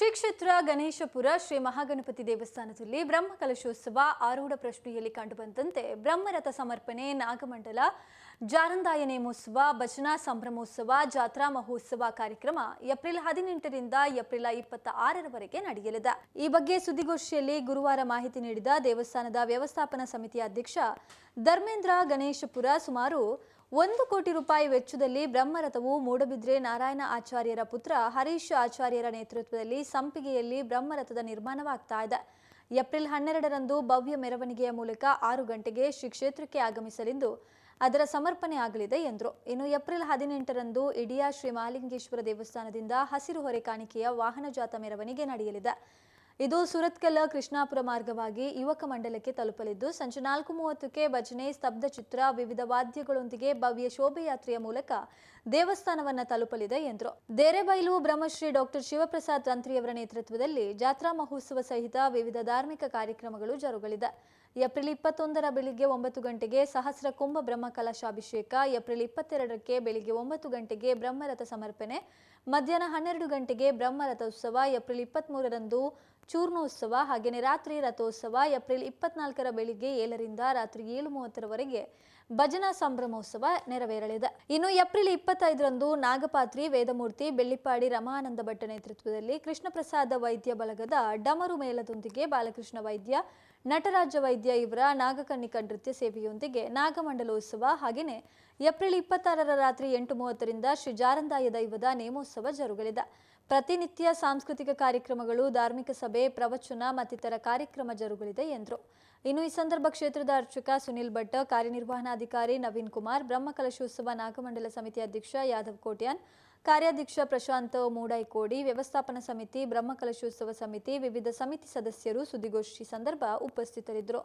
ಶ್ರೀ ಕ್ಷೇತ್ರ ಗಣೇಶಪುರ, ಶ್ರೀ ಮಹಾಗಣಪತಿ ದೇವಸ್ಥಾನದಲ್ಲಿ ಬ್ರಹ್ಮ ಕಲಶೋತ್ಸವ ಆರೂಢ ಪ್ರಶ್ನೆಯಲ್ಲಿ ಕಂಡುಬಂದಂತೆ ಬ್ರಹ್ಮರಥ ಸಮರ್ಪಣೆ, ನಾಗಮಂಡಲ, ಜಾರಂದಾಯ ನೇಮೋತ್ಸವ, ಭಜನಾ ಸಂಭ್ರಮೋತ್ಸವ, ಜಾತ್ರಾ ಮಹೋತ್ಸವ ಕಾರ್ಯಕ್ರಮ ಏಪ್ರಿಲ್ ಹದಿನೆಂಟರಿಂದ ಏಪ್ರಿಲ್ ಇಪ್ಪತ್ತ ಆರರವರೆಗೆ ನಡೆಯಲಿದೆ. ಈ ಬಗ್ಗೆ ಸುದ್ದಿಗೋಷ್ಠಿಯಲ್ಲಿ ಗುರುವಾರ ಮಾಹಿತಿ ನೀಡಿದ ದೇವಸ್ಥಾನದ ವ್ಯವಸ್ಥಾಪನಾ ಸಮಿತಿ ಅಧ್ಯಕ್ಷ ಧರ್ಮೇಂದ್ರ ಗಣೇಶಪುರ, ಸುಮಾರು ಒಂದು ಕೋಟಿ ರೂಪಾಯಿ ವೆಚ್ಚದಲ್ಲಿ ಬ್ರಹ್ಮರಥವು ಮೂಡಬಿದ್ರೆ ನಾರಾಯಣ ಆಚಾರ್ಯರ ಪುತ್ರ ಹರೀಶ್ ಆಚಾರ್ಯರ ನೇತೃತ್ವದಲ್ಲಿ ಸಂಪಿಗೆಯಲ್ಲಿ ಬ್ರಹ್ಮರಥದ ನಿರ್ಮಾಣವಾಗ್ತಾ ಇದೆ. ಏಪ್ರಿಲ್ ಹನ್ನೆರಡರಂದು ಭವ್ಯ ಮೆರವಣಿಗೆಯ ಮೂಲಕ ಆರು ಗಂಟೆಗೆ ಶ್ರೀ ಕ್ಷೇತ್ರಕ್ಕೆ ಆಗಮಿಸಲಿದ್ದು ಅದರ ಸಮರ್ಪಣೆ ಆಗಲಿದೆ ಎಂದರು. ಇನ್ನು ಏಪ್ರಿಲ್ ಹದಿನೆಂಟರಂದು ಇಡಿಯಾ ಶ್ರೀ ಮಹಾಲಿಂಗೇಶ್ವರ ದೇವಸ್ಥಾನದಿಂದ ಹಸಿರು ಹೊರೆ ಕಾಣಿಕೆಯ ವಾಹನ ಜಾಥಾ ಮೆರವಣಿಗೆ ನಡೆಯಲಿದೆ. ಇದು ಸುರತ್ಕಲ್ಲ ಕೃಷ್ಣಾಪುರ ಮಾರ್ಗವಾಗಿ ಯುವಕ ಮಂಡಲಕ್ಕೆ ತಲುಪಲಿದ್ದು, ಸಂಜೆ ನಾಲ್ಕು ಮೂವತ್ತಕ್ಕೆ ಭಜನೆ, ಸ್ತಬ್ಧ ಚಿತ್ರ, ವಿವಿಧ ವಾದ್ಯಗಳೊಂದಿಗೆ ಭವ್ಯ ಶೋಭೆಯಾತ್ರೆಯ ಮೂಲಕ ದೇವಸ್ಥಾನವನ್ನ ತಲುಪಲಿದೆ ಎಂದರು. ದೇರೆಬೈಲು ಬ್ರಹ್ಮಶ್ರೀ ಡಾಕ್ಟರ್ ಶಿವಪ್ರಸಾದ್ ತಂತ್ರಿಯವರ ನೇತೃತ್ವದಲ್ಲಿ ಜಾತ್ರಾ ಮಹೋತ್ಸವ ಸಹಿತ ವಿವಿಧ ಧಾರ್ಮಿಕ ಕಾರ್ಯಕ್ರಮಗಳು ಜರುಗಲಿದೆ. ಏಪ್ರಿಲ್ ಇಪ್ಪತ್ತೊಂದರ ಬೆಳಿಗ್ಗೆ ಒಂಬತ್ತು ಗಂಟೆಗೆ ಸಹಸ್ರ ಕುಂಭ ಬ್ರಹ್ಮ ಕಲಶಾಭಿಷೇಕ, ಏಪ್ರಿಲ್ ಇಪ್ಪತ್ತೆರಡಕ್ಕೆ ಬೆಳಿಗ್ಗೆ ಒಂಬತ್ತು ಗಂಟೆಗೆ ಬ್ರಹ್ಮರಥ ಸಮರ್ಪಣೆ, ಮಧ್ಯಾಹ್ನ ಹನ್ನೆರಡು ಗಂಟೆಗೆ ಬ್ರಹ್ಮರಥೋತ್ಸವ, ಏಪ್ರಿಲ್ ಇಪ್ಪತ್ತ್ಮೂರರಂದು ಚೂರ್ಣೋತ್ಸವ ಹಾಗೆಯೇ ರಾತ್ರಿ ರಥೋತ್ಸವ ಏಪ್ರಿಲ್ ಇಪ್ಪತ್ನಾಲ್ಕರ ಬೆಳಿಗ್ಗೆ ಏಳರಿಂದ ರಾತ್ರಿ ಏಳು ಮೂವತ್ತರವರೆಗೆ ಭಜನಾ ಸಂಭ್ರಮೋತ್ಸವ ನೆರವೇರಲಿದೆ. ಇನ್ನು ಏಪ್ರಿಲ್ ಇಪ್ಪತ್ತೈದರಂದು ನಾಗಪಾತ್ರಿ, ವೇದಮೂರ್ತಿ, ಬೆಳ್ಳಿಪಾಡಿ ರಮಾನಂದ ಭಟ್ಟ ನೇತೃತ್ವದಲ್ಲಿ ಕೃಷ್ಣಪ್ರಸಾದ ವೈದ್ಯ ಬಳಗದ ಡಮರು ಮೇಳದೊಂದಿಗೆ ಬಾಲಕೃಷ್ಣ ವೈದ್ಯ ನಟರಾಜ ವೈದ್ಯ ಇವರ ನಾಗಕನ್ನಿಕ ನೃತ್ಯ ಸೇವೆಯೊಂದಿಗೆ ನಾಗಮಂಡಲೋತ್ಸವ. ಹಾಗೆಯೇ ಏಪ್ರಿಲ್ ಇಪ್ಪತ್ತಾರರ ರಾತ್ರಿ ಎಂಟು ಮೂವತ್ತರಿಂದ ಶ್ರೀ ಜಾರಂದಾಯ ದೈವದ ನೇಮೋತ್ಸವ ಜರುಗಲಿದೆ. ಪ್ರತಿನಿತ್ಯ ಸಾಂಸ್ಕೃತಿಕ ಕಾರ್ಯಕ್ರಮಗಳು, ಧಾರ್ಮಿಕ ಸಭೆ, ಪ್ರವಚನ ಮತ್ತಿತರ ಕಾರ್ಯಕ್ರಮ ಜರುಗಲಿದೆ ಎಂದರು. ಇನ್ನು ಈ ಸಂದರ್ಭ ಕ್ಷೇತ್ರದ ಅರ್ಚಕ ಸುನಿಲ್ ಭಟ್, ಕಾರ್ಯನಿರ್ವಹಣಾಧಿಕಾರಿ ನವೀನ್ ಕುಮಾರ್, ಬ್ರಹ್ಮಕಲಶೋತ್ಸವ ನಾಗಮಂಡಲ ಸಮಿತಿ ಅಧ್ಯಕ್ಷ ಯಾದವ್ ಕೋಟ್ಯಾನ್ ಕಾರ್ಯಾಧ್ಯಕ್ಷ ಪ್ರಶಾಂತ್ ಮೂಡೈಕೋಡಿ, ವ್ಯವಸ್ಥಾಪನಾ ಸಮಿತಿ ಬ್ರಹ್ಮಕಲಶೋತ್ಸವ ಸಮಿತಿ, ವಿವಿಧ ಸಮಿತಿ ಸದಸ್ಯರು ಸುದ್ದಿಗೋಷ್ಠಿ ಸಂದರ್ಭ ಉಪಸ್ಥಿತರಿದ್ದರು.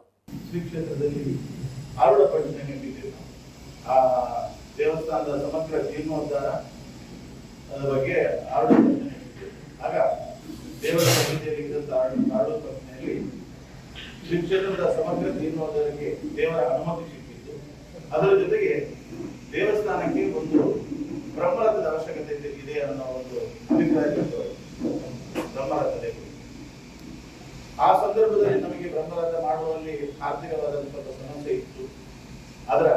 ದೇವಸ್ಥಾನದ ಸಮಗ್ರ ಜೀರ್ಣೋದ್ಧಾರ ಬಗ್ಗೆ ಆಗ ದೇವರ ಪಂಚಮಿಯಲ್ಲಿ ಶ್ರೀ ಕ್ಷೇತ್ರದ ಸಮಗ್ರ ಜೀರ್ಣೋದ್ಧಾರಕ್ಕೆ ದೇವರ ಅನುಮತಿ ಸಿಕ್ಕಿತ್ತು. ಅದರ ಜೊತೆಗೆ ದೇವಸ್ಥಾನಕ್ಕೆ ಒಂದು ಬ್ರಹ್ಮರಥದ ಅವಶ್ಯಕತೆ ಇದೆ ಅನ್ನೋ ಒಂದು ಅಭಿಪ್ರಾಯ. ಬ್ರಹ್ಮರಥದ ಆ ಸಂದರ್ಭದಲ್ಲಿ ನಮಗೆ ಬ್ರಹ್ಮರಥ ಮಾಡುವಲ್ಲಿ ಆರ್ಥಿಕವಾದಂತಹ ಸಮಸ್ಯೆ ಇತ್ತು. ಅದರ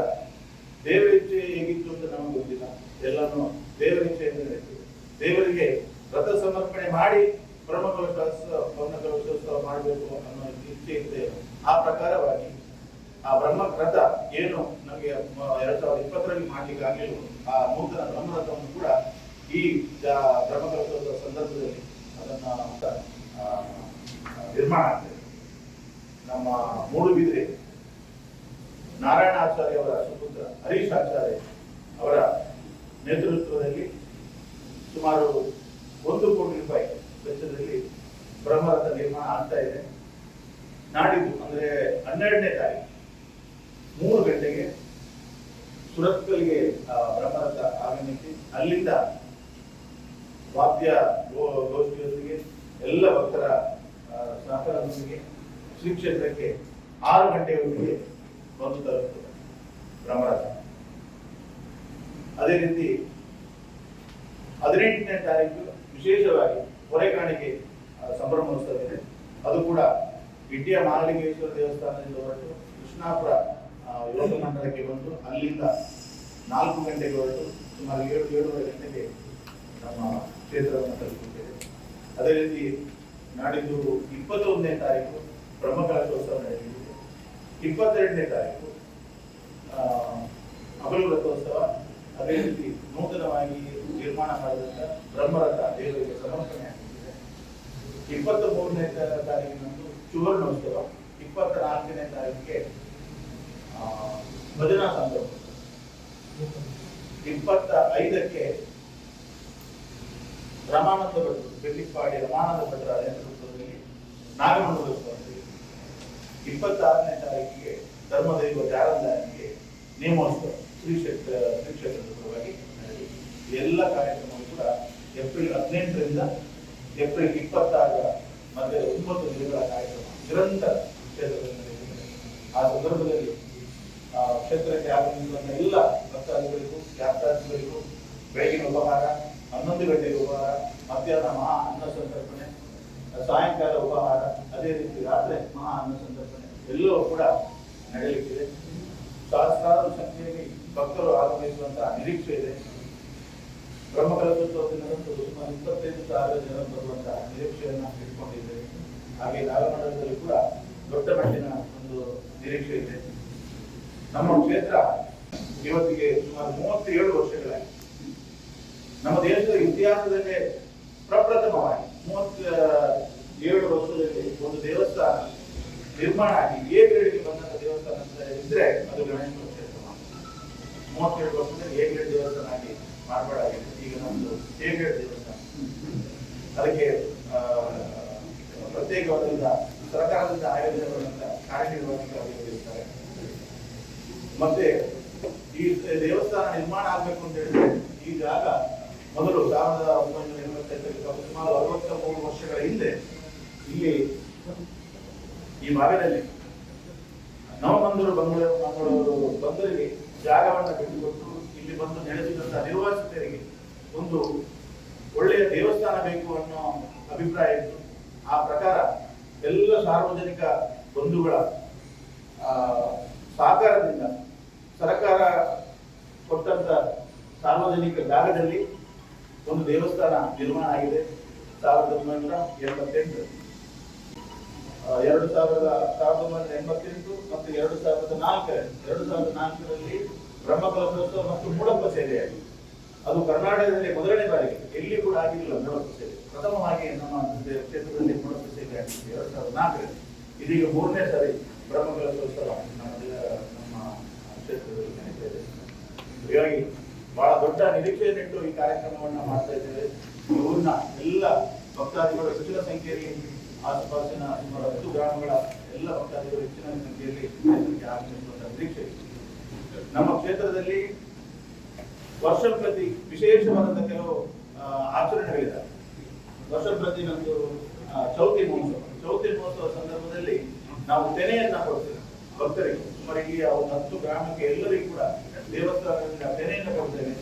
ದೇವರ ಇಚ್ಛೆ ಹೇಗಿತ್ತು ಅಂತ ನಮಗೆ ಗೊತ್ತಿಲ್ಲ. ಎಲ್ಲಾನು ದೇವರ ಇಚ್ಛೆಯಿಂದ ನಡೀತದೆ ದೇವರಿಗೆ ರಥ ಸಮರ್ಪಣೆ ಮಾಡಿ ಬ್ರಹ್ಮಕಲಶೋತ್ಸವ ಬ್ರಹ್ಮಕಲಶೋತ್ಸವ ಮಾಡಬೇಕು ಅನ್ನೋ ಇಚ್ಛೆ ಇದೆ ಆ ಪ್ರಕಾರವಾಗಿ ಆ ಬ್ರಹ್ಮ ರಥ ಏನು ನಮಗೆ ಎರಡ್ ಸಾವಿರದ ಇಪ್ಪತ್ತರಲ್ಲಿ ಮಾಡ್ಲಿಕ್ಕೆ ಆಗಲಿಲ್ಲ. ಆ ನೂತನ ಬ್ರಹ್ಮರಥವನ್ನು ಕೂಡ ಈ ಜ- ಬ್ರಹ್ಮಕಲಶೋತ್ಸವ ಸಂದರ್ಭದಲ್ಲಿ ಅದನ್ನ ಆ, ನಿರ್ಮಾಣ ಆಗ್ತದೆ ನಮ್ಮ ಮೂಡುಬಿದ್ರೆ ನಾರಾಯಣ ಆಚಾರ್ಯ ಅವರ ಸುಪುತ್ರ ಹರೀಶ್ ಆಚಾರ್ಯ ಅವರ ನೇತೃತ್ವದಲ್ಲಿ ಸುಮಾರು ಒಂದು ಕೋಟಿ ರೂಪಾಯಿ ವೆಚ್ಚದಲ್ಲಿ ಬ್ರಹ್ಮರಥ ನಿರ್ಮಾಣ ಆಗ್ತಾ ಇದೆ. ನಾಡಿದ್ದು ಅಂದ್ರೆ ಹನ್ನೆರಡನೇ ತಾರೀಕು ಮೂರು ಗಂಟೆಗೆ ಸುರತ್ಕಲ್ಗೆ ಬ್ರಹ್ಮರಥ ಆಗಮಿಸಿ ಅಲ್ಲಿಂದ ವಾದ್ಯ ಗೋಷ್ಠಿಯೊಂದಿಗೆ ಎಲ್ಲ ಭಕ್ತರ ಸಹಕಾರದೊಂದಿಗೆ ಶ್ರೀ ಕ್ಷೇತ್ರಕ್ಕೆ ಆರು ಗಂಟೆಯೊಂದಿಗೆ ಬಂದು ತಲುಪುತ್ತದೆ ಬ್ರಹ್ಮರಥ ಅದೇ ರೀತಿ ಹದಿನೆಂಟನೇ ತಾರೀಕು ವಿಶೇಷವಾಗಿ ಹೊರೆಕಾಣಿಕೆ ಕಾಣಿಕೆ ಸಂಭ್ರಮೋತ್ಸವ ಇದೆ ಅದು ಕೂಡ ಇಡ್ಡಿಯ ಮಹಾಲಿಂಗೇಶ್ವರ ದೇವಸ್ಥಾನದಿಂದ ಹೊರಟು ಕೃಷ್ಣಾಪುರ ಯೋಗ ಮಂಡಲಕ್ಕೆ ಬಂದು ಅಲ್ಲಿಂದ ನಾಲ್ಕು ಗಂಟೆಗೆ ಹೊರಟು ಸುಮಾರು ಏಳು, ಏಳುವರೆ ಗಂಟೆಗೆ ನಮ್ಮ ಕ್ಷೇತ್ರವನ್ನು ತಲುಪುತ್ತೇವೆ ಅದೇ ರೀತಿ ನಾಡಿದ್ದು ಇಪ್ಪತ್ತೊಂದನೇ ತಾರೀಕು ಬ್ರಹ್ಮಕಲಶೋತ್ಸವ ನಡೆಯುತ್ತಿದೆ ಇಪ್ಪತ್ತೆರಡನೇ ತಾರೀಕು ಅಬಲು ರಥೋತ್ಸವ ಅದೇ ರೀತಿ ನೂತನವಾಗಿ ನಿರ್ಮಾಣ ಮಾಡಿದಂತ ಬ್ರಹ್ಮರಥ ದೇವರಿಗೆ ಸಮರ್ಪಣೆ ಆಗುತ್ತಿದೆ ಇಪ್ಪತ್ತ ಮೂರನೇ ತಾರೀಕಿನಂದು ಸುವರ್ಣೋತ್ಸವ ಇಪ್ಪತ್ತ ನಾಲ್ಕನೇ ತಾರೀಕಿಗೆ ಭಜನಾ ಸಂಭ್ರಮ. ಇಪ್ಪತ್ತ ಐದಕ್ಕೆ ರಮಾನಂದ ಭಟ್ರು, ಬೆಳ್ಳಿಪ್ಪಾಡಿ ರಮಾನಂದ ಭಟ್ರ ನೇತೃತ್ವದಲ್ಲಿ ನಾಗಮಂಡಲೋತ್ಸವ. ಇಪ್ಪತ್ತಾರನೇ ತಾರೀಕಿಗೆ ಧರ್ಮದೈವ ಜಾರಂದಾನಿಗೆ ನೇಮೋತ್ಸವ. ಶ್ರೀ ಕ್ಷೇತ್ರ ಶ್ರೀ ಪರವಾಗಿ ಎಲ್ಲ ಕಾರ್ಯಕ್ರಮಗಳು ಕೂಡ ಏಪ್ರಿಲ್ ಹದಿನೆಂಟರಿಂದ ಏಪ್ರಿಲ್ ಇಪ್ಪತ್ತಾರರ ಮಧ್ಯೆ ಒಂಬತ್ತು ದಿನಗಳ ಕಾರ್ಯಕ್ರಮ ನಿರಂತರ ಕ್ಷೇತ್ರದಲ್ಲಿ ನಡೆಯುತ್ತದೆ. ಆ ಸಂದರ್ಭದಲ್ಲಿ ಆ, ಕ್ಷೇತ್ರಕ್ಕೆ ಆಗಮಿಸುವಂತ ಎಲ್ಲ ಭಕ್ತಾದಿಗಳಿಗೂ ಯಾತ್ರಾರ್ಥಿಗಳಿಗೂ ಬೆಳಗಿನ ಉಪಹಾರ ಹನ್ನೊಂದು ಗಂಟೆಗೆ ಉಪಹಾರ ಮಧ್ಯಾಹ್ನ ಮಹಾ ಅನ್ನ ಸಂತರ್ಪಣೆ ಸಾಯಂಕಾಲ ಉಪಹಾರ ಅದೇ ರೀತಿ ರಾತ್ರಿ ಮಹಾ ಅನ್ನ ಸಂತರ್ಪಣೆ ಎಲ್ಲವೂ ಕೂಡ ನಡೆಯಲಿಕ್ಕಿದೆ. ಸಹಸ್ರಾರು ಸಂಖ್ಯೆಯಲ್ಲಿ ಭಕ್ತರು ಆಗಮಿಸುವಂತಹ ನಿರೀಕ್ಷೆ ಇದೆ. ದಿನದಂದು ಸುಮಾರು ಇಪ್ಪತ್ತೈದು ಸಾವಿರ ಜನ ಬರುವಂತಹ ನಿರೀಕ್ಷೆಯನ್ನು ಇಟ್ಕೊಂಡಿದ್ದೇವೆ. ಹಾಗೆ ನಾಗಮಂಡಲದಲ್ಲಿ ಕೂಡ ದೊಡ್ಡ ಮಟ್ಟಿನ ಒಂದು ನಿರೀಕ್ಷೆ ಇದೆ. ನಮ್ಮ ಕ್ಷೇತ್ರ ಇವತ್ತಿಗೆ ಸುಮಾರು ಮೂವತ್ತೇಳು ವರ್ಷಗಳಾಗಿದೆ ನಮ್ಮ ದೇಶದ ಇತಿಹಾಸದಲ್ಲೇ ಪ್ರಪ್ರಥಮವಾಗಿ ಮೂವತ್ತ ಏಳು ವರ್ಷದಲ್ಲಿ ಒಂದು ದೇವಸ್ಥಾನ ನಿರ್ಮಾಣ ಆಗಿ ಎ ಗ್ರೇಡ್ಗೆ ಬಂದಂತ ದೇವಸ್ಥಾನ ಇದ್ರೆ ಅದು ಗಣೇಶ್ವರ. ಮೂವತ್ತೇಳು ವರ್ಷದಲ್ಲಿ ಹೇಗೆ ದೇವಸ್ಥಾನ ಆಗಿ ಮಾರ್ಪಾಡಾಗಿದೆ ಈಗ ನಮ್ದು ಹೇಗೆ ದೇವಸ್ಥಾನ. ಅದಕ್ಕೆ ಆ, ಪ್ರತ್ಯೇಕವಾದಂತ ಸರ್ಕಾರದಿಂದ ಆಯೋಜನೆ ಕಾರ್ಯನಿರ್ವಾಹಕರು ಇರ್ತಾರೆ ಮತ್ತೆ ಈ ದೇವಸ್ಥಾನ ನಿರ್ಮಾಣ ಆಗ್ಬೇಕು ಅಂತ ಹೇಳಿದ್ರೆ ಈ ಜಾಗ ಮೊದಲು ಸಾವಿರದ ಒಂಬೈನೂರ ಎಂಬತ್ತೈದರಿಂದ ಸುಮಾರು ಅರವತ್ತ ಮೂರು ವರ್ಷಗಳ ಹಿಂದೆ ಇಲ್ಲಿ ಈ ಭಾಗದಲ್ಲಿ ನವಮಂದೂರು ಬಂಗಳೂರು ಮಂಗಳೂರು ಬಂದರಿಗೆ ಜಾಗವನ್ನು ಬಿಟ್ಟುಕೊಟ್ಟು ಇಲ್ಲಿ ಬಂದು ನೆಲೆಸಿದಂತಹ ನಿರ್ವಾಸಿತರಿಗೆ ಒಂದು ಒಳ್ಳೆಯ ದೇವಸ್ಥಾನ ಬೇಕು ಅನ್ನೋ ಅಭಿಪ್ರಾಯ ಇತ್ತು. ಆ ಪ್ರಕಾರ ಎಲ್ಲ ಸಾರ್ವಜನಿಕ ಬಂಧುಗಳ ಸಹಕಾರದಿಂದ ಸರ್ಕಾರ ಕೊಟ್ಟಂತ ಸಾರ್ವಜನಿಕ ಜಾಗದಲ್ಲಿ ಒಂದು ದೇವಸ್ಥಾನ ನಿರ್ಮಾಣ ಆಗಿದೆ. ಸಾವಿರದ ಒಂಬೈನೂರ ಎಂಬತ್ತೆಂಟು ಆ, ಎರಡು ಸಾವಿರದ ಸಾವಿರದ ಒಂಬೈನೂರ ಎಂಬತ್ತೆಂಟು ಮತ್ತು ಎರಡು ಸಾವಿರದ ನಾಲ್ಕರಲ್ಲಿ ಎರಡು ಸಾವಿರದ ನಾಲ್ಕರಲ್ಲಿ ಬ್ರಹ್ಮಕಲಶೋತ್ಸವ ಮತ್ತು ಮೂಡಪ್ಪ ಸೇವೆಯಾಗಿದೆ ಅದು ಕರ್ನಾಟಕದಲ್ಲಿ ಮೊದಲನೇ ಬಾರಿಗೆ, ಎಲ್ಲಿ ಕೂಡ ಆಗಿರಲಿಲ್ಲ ಮೂಡಪ್ಪ ಸೇವೆ. ಪ್ರಥಮವಾಗಿ ನಮ್ಮ ಕ್ಷೇತ್ರದಲ್ಲಿ ಮೂಡಪ್ಪ ಸೇವೆ ಆಗಿದೆ ಎರಡು ಸಾವಿರದ ನಾಲ್ಕರಲ್ಲಿ. ಇದೀಗ ಮೂರನೇ ಸಾರಿ ಬ್ರಹ್ಮಕಲಶೋತ್ಸವ ನಮ್ಮ ದೇ- ನಮ್ಮ ಕ್ಷೇತ್ರದಲ್ಲಿ ನಡೀತಾ ಹೀಗಾಗಿ ಬಹಳ ದೊಡ್ಡ ನಿರೀಕ್ಷೆಯನ್ನಿಟ್ಟು ಈ ಕಾರ್ಯಕ್ರಮವನ್ನು ಮಾಡ್ತಾ ಇದ್ದೇವೆ. ಊರಿನ ಎಲ್ಲ ಭಕ್ತಾದಿಗಳು ಹೆಚ್ಚಿನ ಸಂಖ್ಯೆಯಲ್ಲಿ ಆಸುಪಾಸಿನ ಸುಮಾರು ಹತ್ತು ಗ್ರಾಮಗಳ ಎಲ್ಲ ಭಕ್ತಾದಿಗಳು ಹೆಚ್ಚಿನ ಸಂಖ್ಯೆಯಲ್ಲಿ ಕ್ಷೇತ್ರಕ್ಕೆ ಆಗಮಿಸುವಂತಹ ನಿರೀಕ್ಷೆ. ನಮ್ಮ ಕ್ಷೇತ್ರದಲ್ಲಿ ವರ್ಷ ಪ್ರತಿ ವಿಶೇಷವಾದಂತಹ ಕೆಲವು ಆ, ಆಚರಣೆಗಳಿದ್ದಾವೆ ವರ್ಷ ಪ್ರತಿ ನಮ್ದು ಆ, ಚೌತಿ ಮಹೋತ್ಸವ. ಚೌತಿ ಮಹೋತ್ಸವ ಸಂದರ್ಭದಲ್ಲಿ ನಾವು ತೆನೆಯನ್ನ ಕೊಡ್ತೇವೆ ಭಕ್ತರಿಗೆ. ಸುಮಾರಿಗೆ ಒಂದು ಹತ್ತು ಗ್ರಾಮಕ್ಕೆ ಎಲ್ಲರಿಗೂ ಕೂಡ ದೇವಸ್ಥಾನದಿಂದ ತೆನೆಯನ್ನು ಕೊಡ್ತೇವೆ.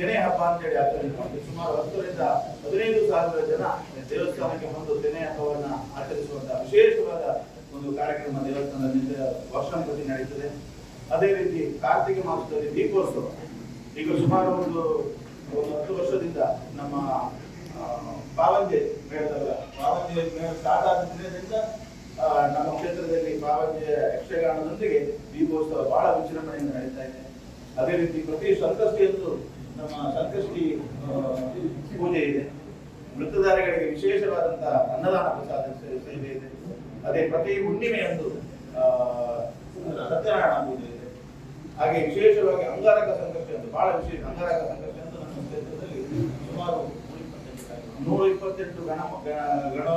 ತೆನೆ ಹಬ್ಬ ಅಂತೇಳಿ ಆಚರಣೆ ಮಾಡ್ತೀವಿ. ಸುಮಾರು ಹತ್ತರಿಂದ ಹದಿನೈದು ಸಾವಿರ ಜನ ದೇವಸ್ಥಾನಕ್ಕೆ ಬಂದು ತೆನೆ ಹಬ್ಬವನ್ನ ಆಚರಿಸುವಂತಹ ವಿಶೇಷವಾದ ಒಂದು ಕಾರ್ಯಕ್ರಮ ದೇವಸ್ಥಾನದಿಂದ ವರ್ಷ ಪ್ರತಿ ನಡೀತದೆ ಅದೇ ರೀತಿ ಕಾರ್ತಿಕ ಮಾಸದಲ್ಲಿ ದೀಪೋತ್ಸವ. ಈಗ ಸುಮಾರು ಒಂದು ಒಂದು ಹತ್ತು ವರ್ಷದಿಂದ ನಮ್ಮ ಪಾವಂಜೆ ಮೇಳದಲ್ಲ, ಪಾವಂಜೆ ಮೇಳ ಸ್ಟಾರ್ಟ್ ಆದ ದಿನದಿಂದ ನಮ್ಮ ಕ್ಷೇತ್ರದಲ್ಲಿ ಪಾವಂಜೆ ಯಕ್ಷಗಾನದೊಂದಿಗೆ ದೀಪೋತ್ಸವ ಬಹಳ ವಿಜೃಂಭಣೆಯಿಂದ ನಡೀತಾ ಇದೆ. ಅದೇ ರೀತಿ ಪ್ರತಿ ಸಂಕಷ್ಟಿಯಂದು ನಮ್ಮ ಸಂಕಷ್ಟಿ ಪೂಜೆ ಇದೆ. ಮೃತಧಾರಿಗಳಿಗೆ ವಿಶೇಷವಾದಂತಹ ಅನ್ನದಾನ ಪ್ರಸಾದ ಸೇವೆ ಇದೆ ಅದೇ ಪ್ರತಿ ಹುಣ್ಣಿಮೆಯಂದು ಸತ್ಯನಾರಾಯಣ ಪೂಜೆ ಇದೆ. ಹಾಗೆ ವಿಶೇಷವಾಗಿ ಅಂಗಾರಕ ಸಂಕಷ್ಟ ಅಂತ ಬಹಳ ವಿಶೇಷ ಅಂಗಾರಕ ಸಂಕಷ್ಟ ಅಂತ ನಮ್ಮ ಕ್ಷೇತ್ರದಲ್ಲಿ ಸುಮಾರು ನೂರ ಇಪ್ಪತ್ತೆಂಟು ಗಣ, ಗಣ- ಗಣ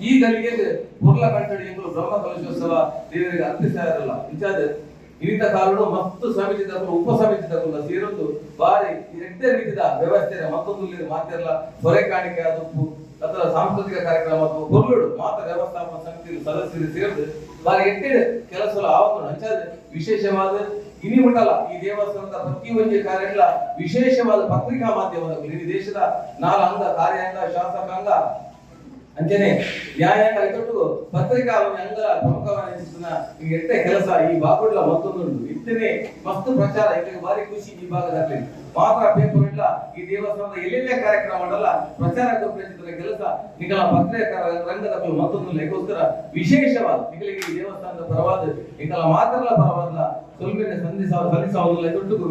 ಈ ಗಳಿಗೆ ಪುರ್ಲ ಎಂದು ಬ್ರಹ್ಮ ಕಲಶೋತ್ಸವ ದೇವರಿಗೆ ಅರ್ಪಿಸಾರಲ್ಲ ಇಂಚಾದ ಇನಿತ ಕಾಲು ಮತ್ತು ಸಮಿತಿ ತಕ್ಕ ಉಪ ಸಮಿತಿ ತಕ್ಕ ಸೇರೊಂದು ಬಾರಿ ಎಡ್ಡೆ ರೀತಿಯ ವ್ಯವಸ್ಥೆ ಮತ್ತೊಂದು ಮಾತಿರಲ್ಲ ಹೊರೆ ಕಾಣಿಕೆ ಅದು ಅಥವಾ ಸಾಂಸ್ಕೃತಿಕ ಕಾರ್ಯಕ್ರಮ ಅಥವಾ ಕೊಲ್ಲುಡು ಮಾತ್ರ ವ್ಯವಸ್ಥಾಪನಾ ಸಮಿತಿ ಸದಸ್ಯರು ಸೇರಿದು ಬಾರಿ ಎಡ್ಡೆ ಕೆಲಸ ಆವತ್ತು ಹಂಚಾದ ವಿಶೇಷವಾದ ಇನಿ ಉಂಟಲ್ಲ, ಈ ದೇವಸ್ಥಾನದ ಪ್ರತಿಯೊಂದು ಕಾರ್ಯಗಳ ವಿಶೇಷವಾದ ಪತ್ರಿಕಾ ಮಾಧ್ಯಮದ ಇಡೀ ದೇಶದ ನಾಲ್ ಅಂಗ ಕಾರ್ಯಾಂಗ, ಶಾಸಕಾಂಗ ಅಂಚನೆ ನ್ಯಾಯಾಂಗ ಇಟ್ಟು ಪತ್ರಿಕಾ ಅಂಗ ಈ ಎಟ್ಟೆ ಕೆಲಸ ಈ ಬಾಕುಡ್ಲ ಮತ್ತೊಂದುಂಟು ಇಂತನೇ ಮಸ್ತ್ ಪ್ರಚಾರ ಇದಕ್ಕೆ ಬಾರಿ ಖುಷಿ ಈ ಭಾಗದಲ್ಲಿ ಮಾತ್ರ ಪೇಪರ್ ಇಲ್ಲ, ಈ ದೇವಸ್ಥಾನದ ಎಲ್ಲೆಲ್ಲೇ ಕಾರ್ಯಕ್ರಮ ಮಾಡಲ್ಲ ಪ್ರಚಾರ ಗುರುತಿಸಿದ ಕೆಲಸ ನಿಗಲ ಪತ್ರಿಕಾ ರಂಗದ ಮತ್ತೊಂದು ಲೆಕ್ಕೋಸ್ಕರ ವಿಶೇಷವಾದ ನಿಗಲಿಗೆ ಈ ದೇವಸ್ಥಾನದ ಪರವಾದ ನಿಗಲ ಮಾತ್ರ ಪರವಾದ ಸ್ವಲ್ಪ ಸಂಧಿಸ ಸಲ್ಲಿಸ ಒಂದು ಲೆಕ್ಕ